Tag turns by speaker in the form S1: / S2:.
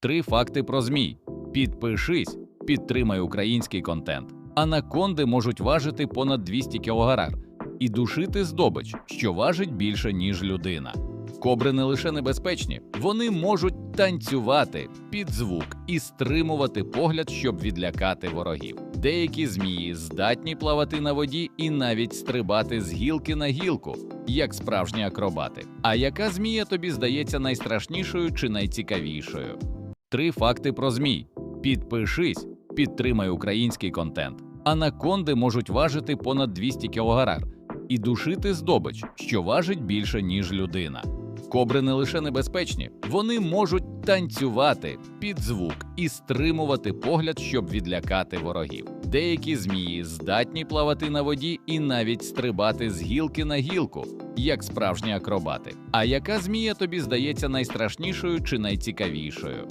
S1: Три факти про змій. Підпишись, підтримай український контент. Анаконди можуть важити понад 200 кг і душити здобич, що важить більше, ніж людина. Кобри не лише небезпечні, вони можуть танцювати під звук і стримувати погляд, щоб відлякати ворогів. Деякі змії здатні плавати на воді і навіть стрибати з гілки на гілку, як справжні акробати. А яка змія тобі здається найстрашнішою чи найцікавішою? Три факти про змій. Підпишись, підтримай український контент. Анаконди можуть важити понад 200 кг і душити здобич, що важить більше, ніж людина. Кобри не лише небезпечні, вони можуть танцювати під звук і стримувати погляд, щоб відлякати ворогів. Деякі змії здатні плавати на воді і навіть стрибати з гілки на гілку, як справжні акробати. А яка змія тобі здається найстрашнішою чи найцікавішою?